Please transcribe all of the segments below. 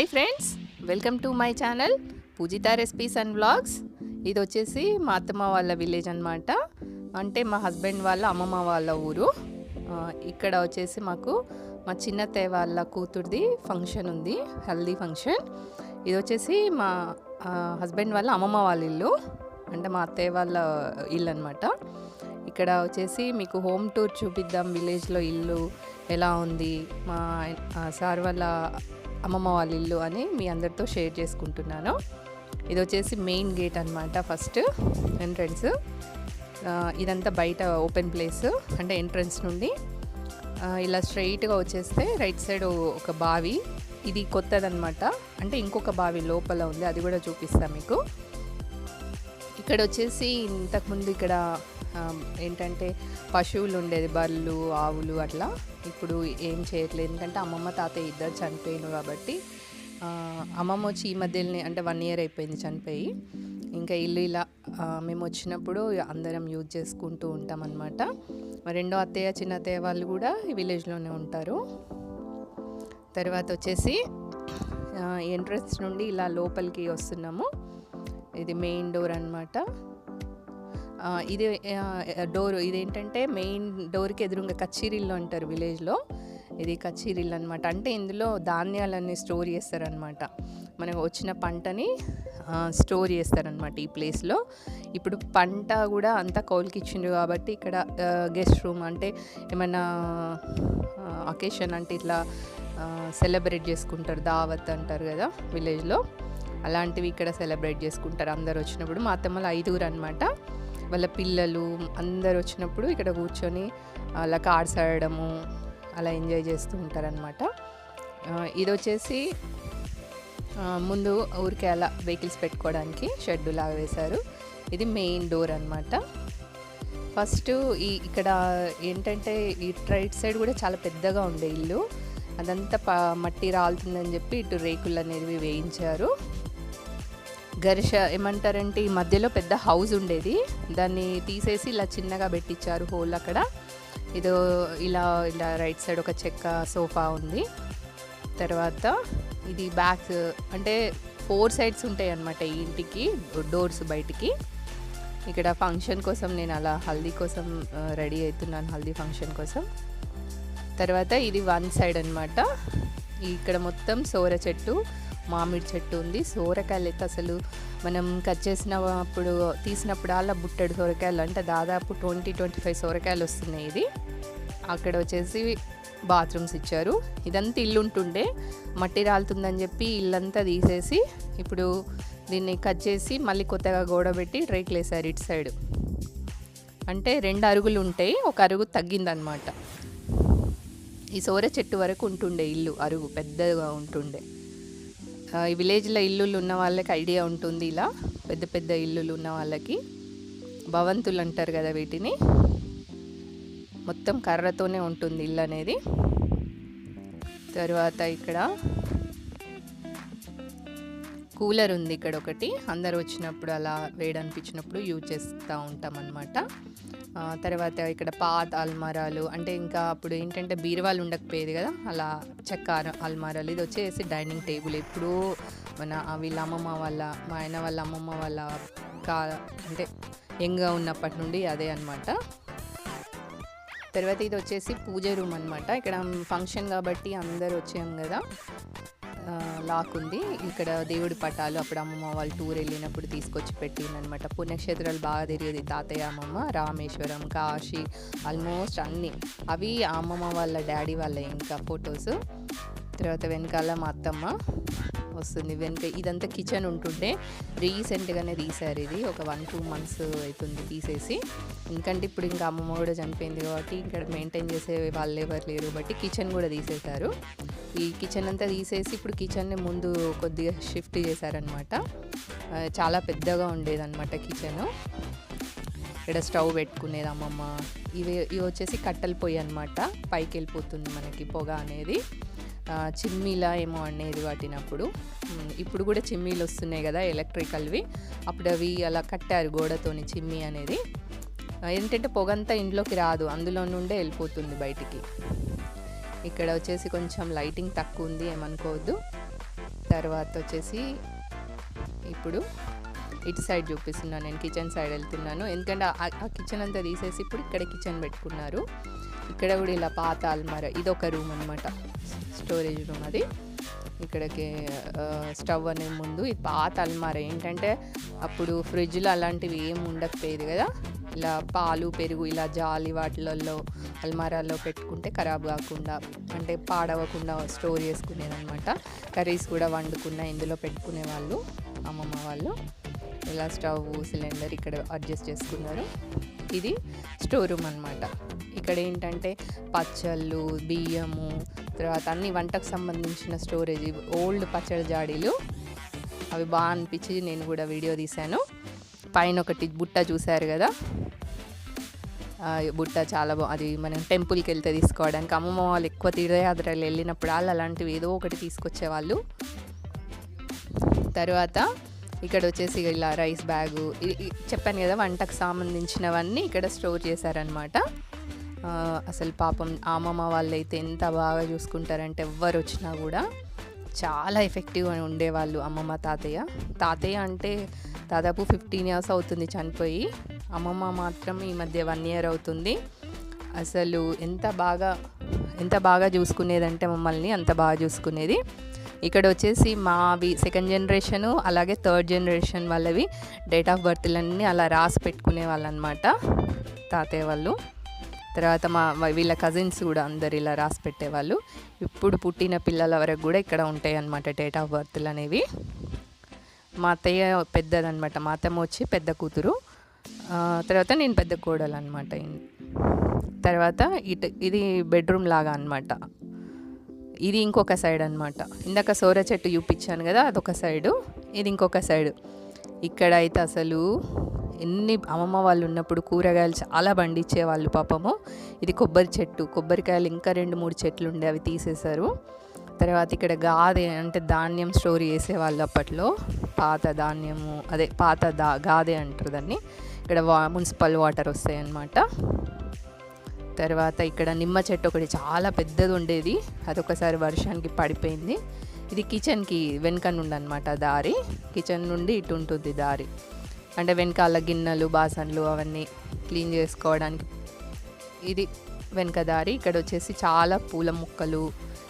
Hi friends welcome to my channel Pujitha recipes and vlogs ఇది వచ్చేసి మా అత్తమ్మ వాళ్ళ విలేజ్ అనమాట అంటే మా హస్బెండ్ వాళ్ళ అమ్మమ్మ వాళ్ళ ఊరు. ఇక్కడ వచ్చేసి మాకు మా చిన్నత్తయ్య వాళ్ళ కూతురిది ఫంక్షన్ ఉంది హల్దీ ఫంక్షన్ ఇది వచ్చేసి మా హస్బెండ్ వాళ్ళ అమ్మమ్మ వాళ్ళ ఇల్లు. అంటే మా అత్తయ్య వాళ్ళ ఇల్లు అనమాట ఇక్కడ వచ్చేసి మీకు హోమ్ టూర్ చూపిద్దాం విలేజ్లో ఇల్లు ఎలా ఉంది. మా సార్ వాళ్ళ అమ్మమ్మ వాళ్ళ ఇల్లు అని మీ అందరితో షేర్ చేసుకుంటున్నాను. ఇది వచ్చేసి మెయిన్ గేట్ అనమాట ఫస్ట్ ఎంట్రన్స్. ఇదంతా బయట ఓపెన్ ప్లేస్ అంటే ఎంట్రన్స్ నుండి. ఇలా స్ట్రైట్గా వచ్చేస్తే రైట్ సైడ్ ఒక బావి. ఇది కొత్తదనమాట అంటే ఇంకొక బావి లోపల ఉంది అది కూడా చూపిస్తాను మీకు. ఇక్కడ వచ్చేసి ఇంతకుముందు ఇక్కడ ఏంటంటే పశువులు ఉండేది బర్రెలు ఆవులు అట్లా. ఇప్పుడు ఏం చేయట్లేదు. ఎందుకంటే అమ్మమ్మ తాతయ్య ఇద్దరు చనిపోయిను కాబట్టి అమ్మమ్మ వచ్చి ఈ మధ్యలోనే అంటే వన్ ఇయర్ అయిపోయింది చనిపోయి. ఇంకా ఇల్లు ఇలా మేము వచ్చినప్పుడు అందరం యూజ్ చేసుకుంటూ ఉంటాం అనమాట రెండో అత్తయ్య చిన్న అత్తయ్య వాళ్ళు కూడా ఈ విలేజ్లోనే ఉంటారు. తర్వాత వచ్చేసి ఎంట్రన్స్ నుండి ఇలా లోపలికి వస్తున్నాము. ఇది మెయిన్ డోర్ అనమాట ఇది డోర్ ఇదేంటంటే మెయిన్ డోర్కి ఎదురుగా కచ్చీరిల్లు అంటారు విలేజ్లో. ఇది కచ్చీరిల్లు అనమాట అంటే ఇందులో ధాన్యాలన్నీ స్టోర్ చేస్తారనమాట మనకు వచ్చిన పంటని స్టోర్ చేస్తారనమాట ఈ ప్లేస్లో. ఇప్పుడు పంట కూడా అంతా కౌలుకిచ్చిండ్రు కాబట్టి ఇక్కడ గెస్ట్ రూమ్ అంటే ఏమైనా అకేషన్ అంటే ఇట్లా సెలబ్రేట్ చేసుకుంటారు. దావత్ అంటారు కదా విలేజ్లో. అలాంటివి ఇక్కడ సెలబ్రేట్ చేసుకుంటారు అందరు వచ్చినప్పుడు. మా అత్తమ్మలు ఐదుగురు అనమాట వాళ్ళ పిల్లలు అందరు వచ్చినప్పుడు ఇక్కడ కూర్చొని అలా కార్డ్స్ ఆడడము అలా ఎంజాయ్ చేస్తూ ఉంటారనమాట ఇది వచ్చేసి ముందు ఊరికే అలా వెహికల్స్ పెట్టుకోవడానికి షెడ్డు లాగా వేశారు. ఇది మెయిన్ డోర్ అనమాట ఫస్ట్ ఈ ఇక్కడ ఏంటంటే ఇటు రైట్ సైడ్ కూడా చాలా పెద్దగా ఉండే ఇల్లు. అదంతా ప మట్టి రాలుతుందని చెప్పి ఇటు రేకులు అనేవి వేయించారు. గరిష ఏమంటారంటే ఈ మధ్యలో పెద్ద హౌస్ ఉండేది. దాన్ని తీసేసి ఇలా చిన్నగా పెట్టించారు హోల్ అక్కడ. ఇదో ఇలా ఇలా రైట్ సైడ్ ఒక చెక్క సోఫా ఉంది. తర్వాత ఇది బ్యాక్ అంటే ఫోర్ సైడ్స్ ఉంటాయి అన్నమాట ఈ ఇంటికి డోర్స్ బయటికి. ఇక్కడ ఫంక్షన్ కోసం నేను అలా హల్దీ కోసం రెడీ అవుతున్నాను హల్దీ ఫంక్షన్ కోసం. తర్వాత ఇది వన్ సైడ్ అనమాట ఇక్కడ మొత్తం సోర చెట్టు మామిడి చెట్టు ఉంది. సోరకాయలు అయితే అసలు మనం కట్ చేసినప్పుడు తీసినప్పుడు అలా బుట్టడు సోరకాయలు అంటే దాదాపు ట్వంటీ ట్వంటీ ఫైవ్ సోరకాయలు వస్తున్నాయి ఇది. అక్కడ వచ్చేసి బాత్రూమ్స్ ఇచ్చారు. ఇదంతా ఇల్లు ఉంటుండే. మట్టి రాలుతుందని చెప్పి ఇల్లంతా తీసేసి ఇప్పుడు దీన్ని కట్ చేసి మళ్ళీ కొత్తగా గోడ పెట్టి రేకులు వేసారు ఇటు సైడ్. అంటే రెండు అరుగులు ఉంటాయి. ఒక అరుగు తగ్గిందనమాట. ఈ సోర చెట్టు వరకు ఉంటుండే ఇల్లు అరుగు పెద్దగా ఉంటుండే. ఈ విలేజ్లో ఇల్లులు ఉన్న వాళ్ళకి ఐడియా ఉంటుంది ఇలా. పెద్ద పెద్ద ఇల్లులు ఉన్న వాళ్ళకి. భవంతులు అంటారు కదా వీటిని. మొత్తం కర్రతోనే ఉంటుంది ఇల్లు అనేది. తర్వాత ఇక్కడ కూలర్ ఉంది ఇక్కడ ఒకటి. అందరు వచ్చినప్పుడు అలా వేడనిపించినప్పుడు యూజ్ చేస్తూ ఉంటాం అనమాట తర్వాత ఇక్కడ పాత అల్మారాలు అంటే ఇంకా అప్పుడు ఏంటంటే బీరువాలు ఉండకపోయేది కదా అలా చెక్క అల్మారాలు ఇది వచ్చేసి డైనింగ్ టేబుల్. ఎప్పుడూ మన వీళ్ళ అమ్మమ్మ వాళ్ళ మా ఆయన వాళ్ళ అమ్మమ్మ వాళ్ళ కా అంటే యంగ్గా ఉన్నప్పటి నుండి అదే అనమాట తర్వాత ఇది వచ్చేసి పూజ రూమ్ అనమాట ఇక్కడ ఫంక్షన్ కాబట్టి అందరు వచ్చాం కదా. లాక్ ఉంది. ఇక్కడ దేవుడి పటాలు అప్పుడు అమ్మమ్మ వాళ్ళు టూర్ వెళ్ళినప్పుడు తీసుకొచ్చి పెట్టిందనమాట పుణ్యక్షేత్రాలు బాగా తిరిగేది. తాతయ్య అమ్మమ్మ రామేశ్వరం కాశీ ఆల్మోస్ట్ అన్నీ. అవి అమ్మమ్మ వాళ్ళ డాడీ వాళ్ళ ఇంకా ఫొటోస్ తర్వాత వెనకాల మా అత్తమ్మ. వస్తుంది. వెనక ఇదంతా కిచెన్ ఉంటుండే రీసెంట్గానే తీసారు ఇది. ఒక వన్ టూ మంత్స్ అవుతుంది తీసేసి. ఎందుకంటే ఇప్పుడు ఇంకా అమ్మమ్మ కూడా చనిపోయింది కాబట్టి ఇక్కడ మెయింటైన్ చేసే వాళ్ళు ఎవరు లేరు బట్టి కిచెన్ కూడా తీసేశారు. ఈ కిచెన్ అంతా తీసేసి ఇప్పుడు కిచెన్ని ముందు కొద్దిగా షిఫ్ట్ చేశారనమాట చాలా పెద్దగా ఉండేదన్నమాట కిచెన్ ఇక్కడ స్టవ్ పెట్టుకునేది అమ్మమ్మ. ఇవి ఇవి వచ్చేసి కట్టెల పొయ్యి అనమాట పైకి వెళ్ళిపోతుంది మనకి పొగ అనేది. చిమ్మిలా ఏమో అనేది వాటినప్పుడు. ఇప్పుడు కూడా చిమ్మీలు వస్తున్నాయి కదా ఎలక్ట్రికల్వి. అప్పుడు అవి అలా కట్టారు గోడతోని చిమ్మి అనేది. ఏంటంటే పొగంతా ఇంట్లోకి రాదు అందులో నుండే వెళ్ళిపోతుంది బయటికి. ఇక్కడ వచ్చేసి కొంచెం లైటింగ్ తక్కువ ఉంది ఏమనుకోవద్దు. తర్వాత వచ్చేసి ఇప్పుడు ఇటు సైడ్ చూపిస్తున్నాను నేను కిచెన్ సైడ్ వెళ్తున్నాను. ఎందుకంటే ఆ- ఆ కిచెన్ అంతా తీసేసి ఇప్పుడు ఇక్కడ కిచెన్ పెట్టుకున్నారు. ఇక్కడ కూడా ఇలా పాత అల్మార ఇది ఒక రూమ్ అనమాట స్టోరేజ్ రూమ్ అది. ఇక్కడికి స్టవ్ అనే ముందు ఇది పాత అల్మార. ఏంటంటే అప్పుడు ఫ్రిడ్జ్లు అలాంటివి ఏం ఉండకపోయేది కదా. ఇలా పాలు పెరుగు ఇలా జాలి వాటిలలో అల్మారాల్లో పెట్టుకుంటే ఖరాబ్ కాకుండా అంటే పాడవకుండా స్టోర్ చేసుకునేది అనమాట కర్రీస్ కూడా వండుకున్న ఇందులో పెట్టుకునే వాళ్ళు అమ్మమ్మ వాళ్ళు. ఇలా స్టవ్ సిలిండర్ ఇక్కడ అడ్జస్ట్ చేసుకున్నారు. ఇది స్టోర్ రూమ్ అనమాట ఇక్కడ ఏంటంటే పచ్చళ్ళు బియ్యము తర్వాత అన్ని వంటకు సంబంధించిన స్టోరేజ్ ఓల్డ్ పచ్చడి జాడీలు. అవి బాగా అనిపించి నేను కూడా వీడియో తీశాను. పైన ఒకటి బుట్ట చూశారు కదా? బుట్ట చాలా బా అది మనం టెంపుల్కి వెళ్తే తీసుకోవడానికి. అమ్మమ్మ వాళ్ళు ఎక్కువ తీర్థయాత్రలు వెళ్ళినప్పుడు వాళ్ళు అలాంటివి ఏదో ఒకటి తీసుకొచ్చేవాళ్ళు. తర్వాత ఇక్కడ వచ్చేసి ఇలా రైస్ బ్యాగు ఇ- చెప్పాను కదా వంటకు సంబంధించినవన్నీ ఇక్కడ స్టోర్ చేశారనమాట అసలు పాపం ఆమమ్మ అమ్మమ్మ ఎంత బాగా చూసుకుంటారంటే ఎవ్వరు వచ్చినా కూడా చాలా ఎఫెక్టివ్గా ఉండేవాళ్ళు అమ్మమ్మ తాతయ్య. తాతయ్య అంటే దాదాపు ఫిఫ్టీన్ ఇయర్స్ అవుతుంది చనిపోయి. అమ్మమ్మ మాత్రం ఈ మధ్య వన్ ఇయర్ అవుతుంది. అసలు ఎంత బాగా ఎంత బాగా చూసుకునేదంటే మమ్మల్ని అంత బాగా చూసుకునేది. ఇక్కడ వచ్చేసి మావి సెకండ్ జనరేషన్ అలాగే థర్డ్ జనరేషన్ వాళ్ళవి డేట్ ఆఫ్ బర్త్లన్నీ అలా రాసి పెట్టుకునే వాళ్ళు అనమాట తాతయ్య వాళ్ళు. తర్వాత మా వీళ్ళ కజిన్స్ కూడా అందరు ఇలా రాసి పెట్టేవాళ్ళు ఇప్పుడు పుట్టిన పిల్లల వరకు కూడా ఇక్కడ ఉంటాయి అన్నమాట డేట్ ఆఫ్ బర్త్లు అనేవి. మా అత్తయ్య పెద్దదనమాట మా అత్తమ్మ వచ్చి పెద్ద కూతురు. తర్వాత నేను పెద్ద కోడలు అనమాట తర్వాత ఇటు ఇది బెడ్రూమ్ లాగా అనమాట ఇది ఇంకొక సైడ్ అనమాట ఇందాక సోర చెట్టు చూపించాను కదా అదొక సైడు ఇది ఇంకొక సైడు ఇక్కడ అయితే అసలు ఎన్ని అమ్మమ్మ వాళ్ళు ఉన్నప్పుడు కూరగాయలు చాలా పండించేవాళ్ళు పాపము. ఇది కొబ్బరి చెట్టు. కొబ్బరికాయలు ఇంకా రెండు మూడు చెట్లు ఉండే అవి తీసేశారు. తర్వాత ఇక్కడ గాదె అంటే ధాన్యం స్టోర్ చేసేవాళ్ళు అప్పట్లో. పాత ధాన్యము అదే పాత దా గాదె అంటారు దాన్ని. ఇక్కడ వా మున్సిపల్ వాటర్ వస్తాయన్నమాట. తర్వాత ఇక్కడ నిమ్మ చెట్టు ఒకటి చాలా పెద్దది ఉండేది. అదొకసారి వర్షానికి పడిపోయింది. ఇది కిచెన్కి వెనుక నుండి అనమాట దారి. కిచెన్ నుండి ఇటు ఉంటుంది దారి. అంటే వెనకాల గిన్నెలు బాసన్లు అవన్నీ క్లీన్ చేసుకోవడానికి. ఇది వెనక దారి. ఇక్కడ వచ్చేసి చాలా పూల మొక్కలు.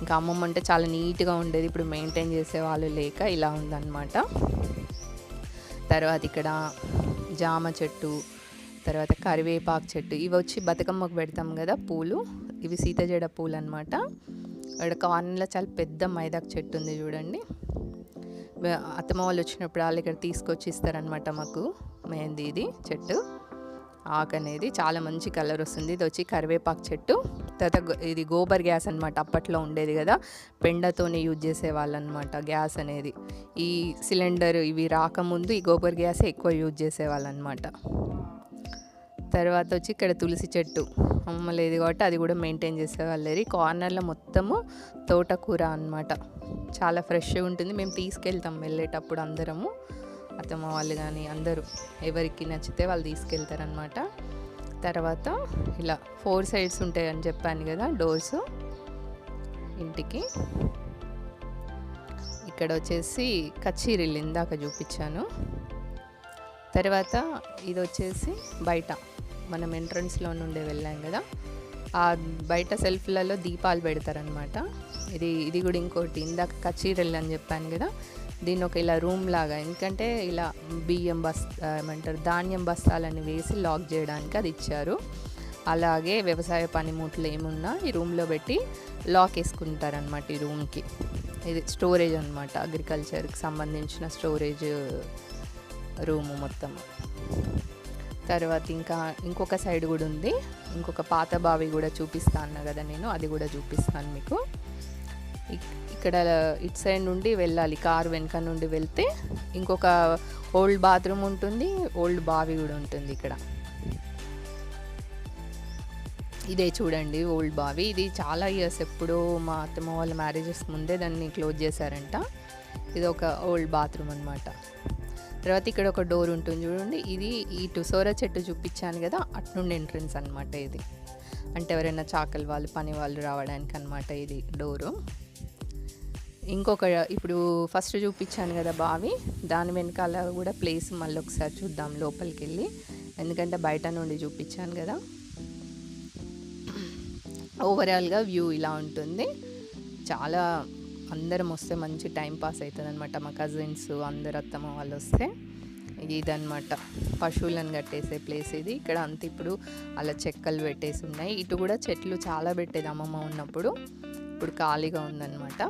ఇంకా అమ్మమ్మ అంటే చాలా నీట్గా ఉండేది. ఇప్పుడు మెయింటైన్ చేసే వాళ్ళు లేక ఇలా ఉందన్నమాట. తర్వాత ఇక్కడ జామ చెట్టు తర్వాత కరివేపాకు చెట్టు. ఇవి వచ్చి బతుకమ్మకు పెడతాం కదా పూలు. ఇవి సీతజడ పూలు అనమాట ఇక్కడ కార్నర్లో చాలా పెద్ద మైదాకు చెట్టు ఉంది చూడండి. అత్తమ్మ వాళ్ళు వచ్చినప్పుడు వాళ్ళు ఇక్కడ తీసుకొచ్చి ఇస్తారనమాట మాకు మెహందీ ఇది చెట్టు. ఆకు అనేది చాలా మంచి కలర్ వస్తుంది. ఇది వచ్చి కరివేపాకు చెట్టు. తర్వాత ఇది గోబర్ గ్యాస్ అనమాట అప్పట్లో ఉండేది కదా. పెండతోనే యూజ్ చేసేవాళ్ళు అనమాట గ్యాస్ అనేది. ఈ సిలిండర్ ఇవి రాకముందు ఈ గోబర్ గ్యాస్ ఎక్కువ యూజ్ చేసేవాళ్ళు అనమాట తర్వాత వచ్చి ఇక్కడ తులసి చెట్టు. అమ్మ లేదు కాబట్టి అది కూడా మెయింటైన్ చేసేవాళ్ళు కార్నర్లో మొత్తము తోటకూర అనమాట చాలా ఫ్రెష్గా ఉంటుంది. మేము తీసుకెళ్తాం వెళ్ళేటప్పుడు అందరము. అత్తమ్మ వాళ్ళు కానీ అందరూ ఎవరికి నచ్చితే వాళ్ళు తీసుకెళ్తారనమాట తర్వాత ఇలా ఫోర్ సైడ్స్ ఉంటాయని చెప్పాను కదా డోర్స్ ఇంటికి. ఇక్కడ వచ్చేసి కచ్చీరిల్లు ఇందాక చూపించాను. తర్వాత ఇది వచ్చేసి బయట మనం ఎంట్రన్స్లో నుండి వెళ్ళాం కదా. బయట సెల్ఫ్లలో దీపాలు పెడతారనమాట ఇది ఇది కూడా ఇంకోటి. ఇందాక కచీరల్ అని చెప్పాను కదా దీన్ని ఒక ఇలా రూమ్ లాగా ఎందుకంటే ఇలా బియ్యం బస్ ఏమంటారు ధాన్యం బస్తాలని వేసి లాక్ చేయడానికి అది ఇచ్చారు. అలాగే వ్యవసాయ పనిముట్లు ఏమున్నా ఈ రూమ్లో పెట్టి లాక్ వేసుకుంటారనమాట ఈ రూమ్కి. ఇది స్టోరేజ్ అనమాట అగ్రికల్చర్కి సంబంధించిన స్టోరేజ్ రూము మొత్తం తర్వాత ఇంకా ఇంకొక సైడ్ కూడా ఉంది. ఇంకొక పాత బావి కూడా చూపిస్తాను అన్నా కదా నేను అది కూడా చూపిస్తాను మీకు. ఇక్కడ ఇటు సైడ్ నుండి వెళ్ళాలి కారు వెనక నుండి వెళ్తే ఇంకొక ఓల్డ్ బాత్రూమ్ ఉంటుంది ఓల్డ్ బావి కూడా ఉంటుంది ఇక్కడ. ఇదే చూడండి ఓల్డ్ బావి. ఇది చాలా ఇయర్స్ ఎప్పుడో మా అత్తమ్మ వాళ్ళ మ్యారేజెస్ ముందే దాన్ని క్లోజ్ చేశారంట. ఇది ఒక ఓల్డ్ బాత్రూమ్ అనమాట తర్వాత ఇక్కడ ఒక డోర్ ఉంటుంది చూడండి. ఇది ఇటు సోర చెట్టు చూపించాను కదా అట్నుండి ఎంట్రన్స్ అనమాట ఇది. అంటే ఎవరైనా చాకలి వాళ్ళు పని వాళ్ళు రావడానికి అనమాట ఇది డోరు. ఇంకొక ఇప్పుడు ఫస్ట్ చూపించాను కదా బావి దాని వెనకాల కూడా ప్లేస్ మళ్ళీ ఒకసారి చూద్దాం లోపలికి వెళ్ళి ఎందుకంటే బయట నుండి చూపించాను కదా. ఓవరాల్గా వ్యూ ఇలా ఉంటుంది. చాలా అందరం వస్తే మంచి టైం పాస్ అవుతుంది అనమాట మా కజిన్స్ అందరు అత్తమ్మ వాళ్ళు వస్తే ఇదనమాట పశువులను కట్టేసే ప్లేస్ ఇది. ఇక్కడ అంత ఇప్పుడు అలా చెక్కలు పెట్టేసి ఉన్నాయి. ఇటు కూడా చెట్లు చాలా పెట్టేది అమ్మమ్మ ఉన్నప్పుడు. ఇప్పుడు ఖాళీగా ఉందన్నమాట.